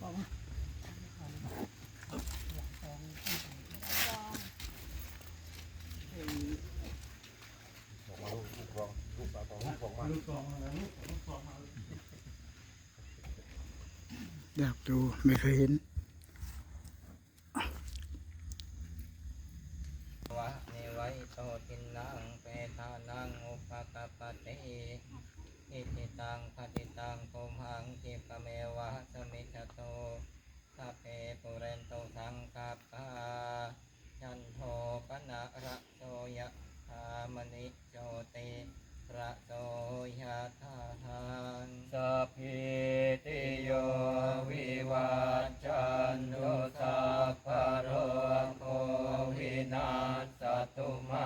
บอกมาบอกมาลูกลูกฟองลูกปลาฟองลูกฟองมาลูกซองมาลูกลูกซองมาอยากดูไม่เคยเห็น 那我妈。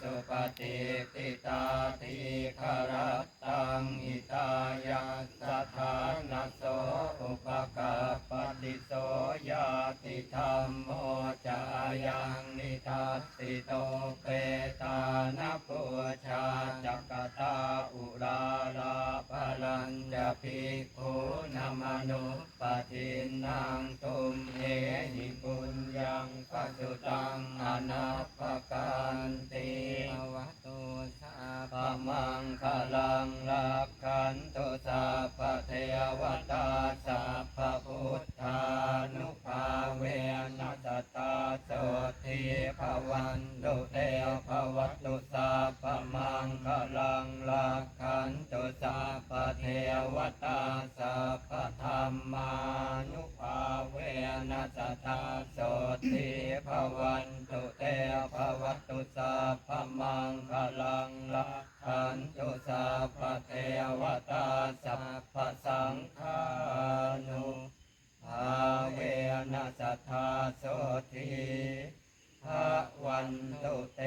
สุปฏิติตาทิ ขันตุสาพเทวตาสัพพพุทธานุภาเวนัสตาโสทิภวันตุเตภวัตุสาพมังคลังลักขันตุสาพเทวตาสัพ นัสตตาโสทิภวันตุเต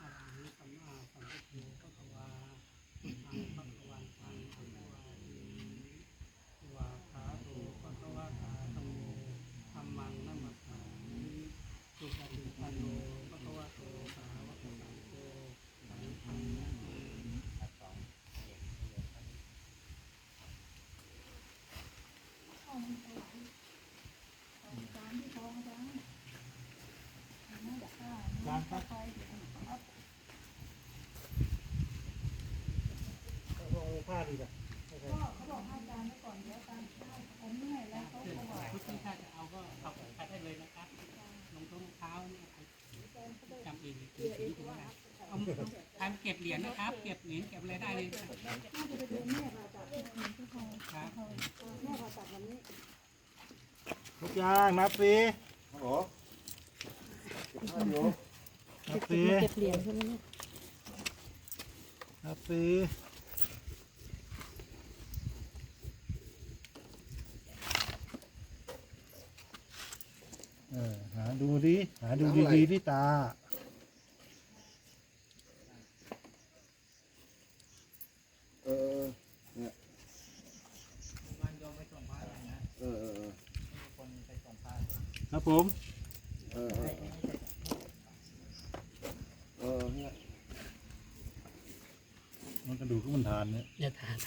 อะระหังสัมมาสัมพุทโธพระคะวาอังพระคะวันตังอภิวาเทมิวาคาโตพระคะวะตาธัมโมธัมมังนัมมัสสามิสุปฏิปันโนพระคะวะโตสาวกสังโฆสังฆังนะโม ร้านครับก็เอาผ้าดีกว่าพุทธิถ้าจะเอาก็เอาไปได้เลยนะครับลงตรงเท้าเนี่ยจำเองคือสิ่งที่ว่าเอาทำเก็บเหรียญนะครับ เก็บเหรียญเก็บอะไรได้เลยครับทุกอย่างนับสิฮัลโห เก็บผ้าอยู่นับสิเก็บเหรียญใช่ไหมเนี่ยนับสิเออหาดูดิหาดูดีๆที่ตา เออ เนี่ยวันโยมไปส่งพระอะไรนะเออเออมีคนไปส่งพระครับผม เออเออเออเนี่ย มันกระดูกก็มันทานเนี่ย อย่าถามถาม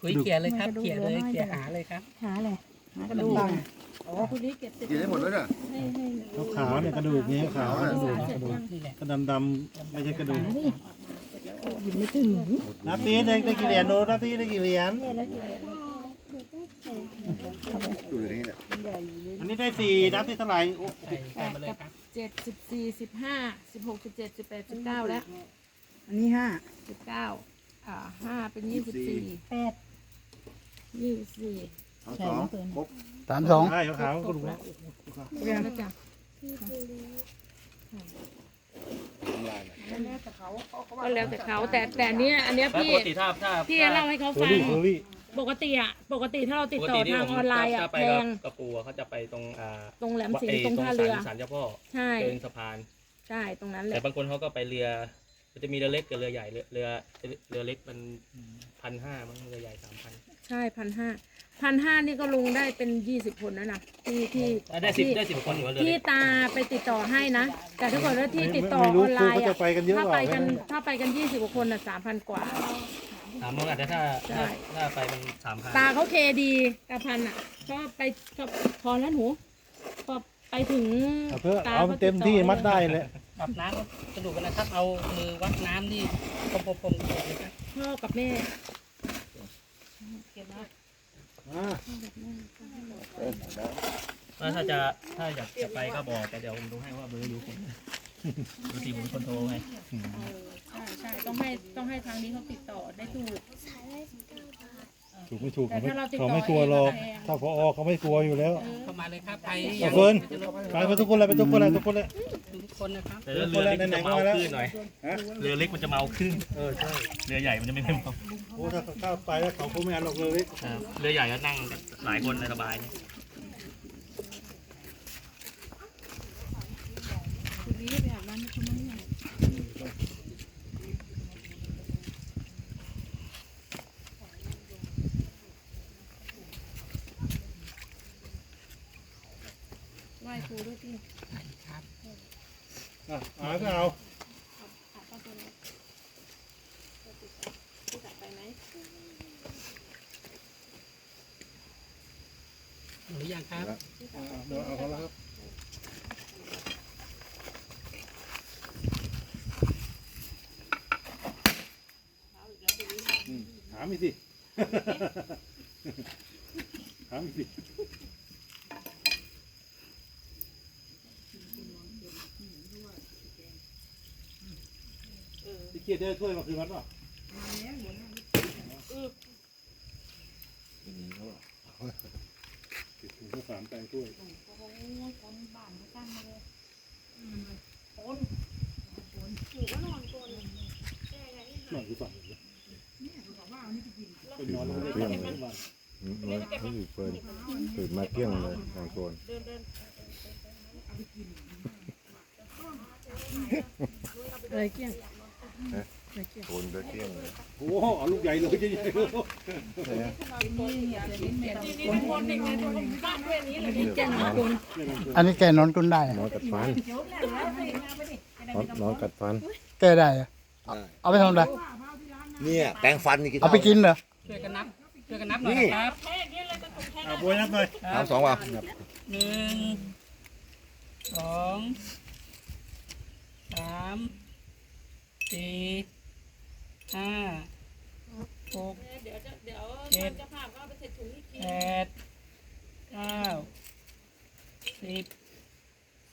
คุยเขียนเลยครับ เขียนเลยเขียนหาเลยครับ หาอะไรหากระดูกอ๋อคุณนี้เก็บเสร็จกินได้หมดแล้วเนี่ยให้ให้ขาวๆเนี่ยกระดูกเนี่ยขาวๆกระดูกเสร็กจระดูยักงนี่แหละก็ดำๆไม่ใช่กระดูกหาดิหยิบไม่ถึงนับสิได้ได้กี่เหรียญดูนับสิได้กี่เหรียญเนี่ยแล้วเหรียญอยู่ในนี้เนี่ยใหญ่เลยอันนี้ได้สี่นับที่เท่าไหร่โอ้ใส่ใส่มาเลยครับเจ็ดสิบสี่สิบห้าสิบหกสิบเจ็ดสิบแปดสิบเก้าแล้ว อันนี้ห้าสิบเก้าอ่าห้าเป็นยี่สิบสี่แปดยี่สิบสี่ทั้งสองครบสามสองใช่ขาวๆกระดูกแล้วจ้ะก็แล้วแต่เขาแต่แต่อันเนี้ยอันเนี้ยแล้วพี่ปกติถ้าถ้าพี่เล่าให้เขาโคฟังลี่โคลี่ปกติอะปกติถ้าเราติดปกต่อติที่ทางผมออนไลน์อะถ้าไปแพกับงกับปูอะเขาจะไปตรงอ่าตรงแหลมสิงไอ้ห์ตรงท่าเรือศาลเจ้าพ่อใช่เดินสะพานใช่ตรงนั้นแหแต่ละบางคนเขาก็ไปเรือ มันจะมีเรือเล็กกับเรือใหญ่เรือเรือเรือเล็กมันพันห้ามั้งเรือใหญ่สามพัน ใช่พันห้าพันห้านี่ก็ลงได้เป็นยี่สิบคนนะนะที่ที่ได้สิบที่ได้สิบคนอยู่ว่าเรือที่เล็กตาไปติดต่อให้นะ แต่ถ้าเกิดว่าที่ติดต่อไม่อรู้อนไลคือน์เขาจะอะไปกันเยอะถ้าเปไปล่ากันถ้าไปกันยี่สิบกว่าคนอะสามพันกว่า สามคนอาจจะถ้าใช่ถ้าถ้าไปมันสามพันตาเขาเคดีตาพันอะก็ไปก็พอแล้วหนูพอไปถึงเอาเพื่อตาเอาขเต็มที่มัดได้เลย ปรับน้ำก็กระดูกกันนะครับ เอามือวัดน้ำนี่พรมพรมๆๆเลยครับพ่อกับแม่อ่าถ้าถ้าจะถ้าอยากจะไปก็บอกแต่เดี๋ยวผมดูให้ว่าเบอร์อยู่ผมบางทีผมเป็นคนโทรให้ใช่ใช่ต้องให้ต้องให้ทางนี้เขาติดต่อได้ถูก ถูกไม่ถูกแต่ถ้าเราติดต่อเขาไม่กลัวหรอก เองอะถ้าพอเขาไม่กลัวอยู่แล้วเข้ามาเลยครับใครเอาเฟิร์นไปไปทุกคนเลยไปทุกคนเลยทุกคนเลยทุก คนนะครับแต่เรือเล็กมันจะเมาไหนๆก็มาแล้วขึ้นหน่อยเรือเล็กมันจะเมาขึ้นเออใช่เรือใหญ่มันจะไม่เมาโอ้ถ้าถ้าไปแล้วเขาคงไม่เอาหรอกเลยครับเรือใหญ่ก็นั่งหลายคนในสบายคุณนี้ไปอาบน้ำให้คุณมั้งเนี่ยไหว้ครูด้วยพี่อะเอาก็เอาอาบป้าตัวนี้พี่กลับไปไหมหรือยังครับเอาเดี๋ยวเอาเขาแล้วครับอืมถามอีกสิ ถามอีกสิพี่ เกียรติได้ถ้วยมาคืนวัดป่ะติดถุงข้าวสารแตงถ้วยนอนอยู่ฝั่งนี้เป็นนอนแล้วไม่ได้นอนบ้านน้อยไม่มีเฟิร์นตื่นมาเที่ยงเลยบางคนอะไรเกี้ยง โอนไปเที่ยงเลยโอ้โหเอาลูกใหญ่เลยใหญ่ๆเลยแจ้งมาคุณอันนี้แกนอนกุนได้อะนอนกัดฟันนอนนอนกัดฟัน แกได้อะเอาเอาไปทำอะไรเนี่ยแปรงฟันนี่กินเอาไปกินเหรอช่วยกันนับ ช่วยกันนับหน่อยนะครับเอาบวยนับหน่อยน้ำสองว่ะหนึ่งสองสาม สี่ห้าหกเดี๋ยวจะเดี๋ยวเจ็ดจะพาก็เอาไปใส่ถุงอีกทีแปดเก้าสิบ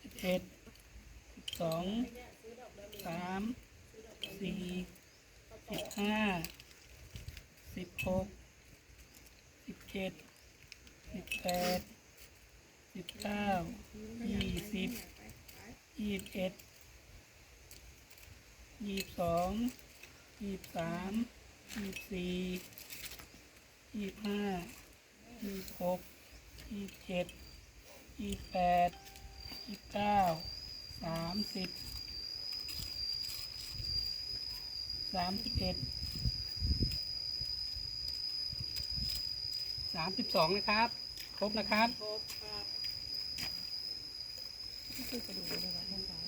สิบเอ็ดสิบสองสามสี่สิบห้าสิบหกสิบเจ็ดสิบแปดสิบเก้ายี่สิบยี่สิบเอ็ด ยี่สิบสองยี่สิบสามยี่สิบสี่ยี่สิบห้ายี่สิบหกยี่สิบเจ็ดยี่สิบแปดยี่สิบเก้าสามสิบสามสิบเอ็ดสามสิบสองนะครับ ครบนะครับ ครบครับ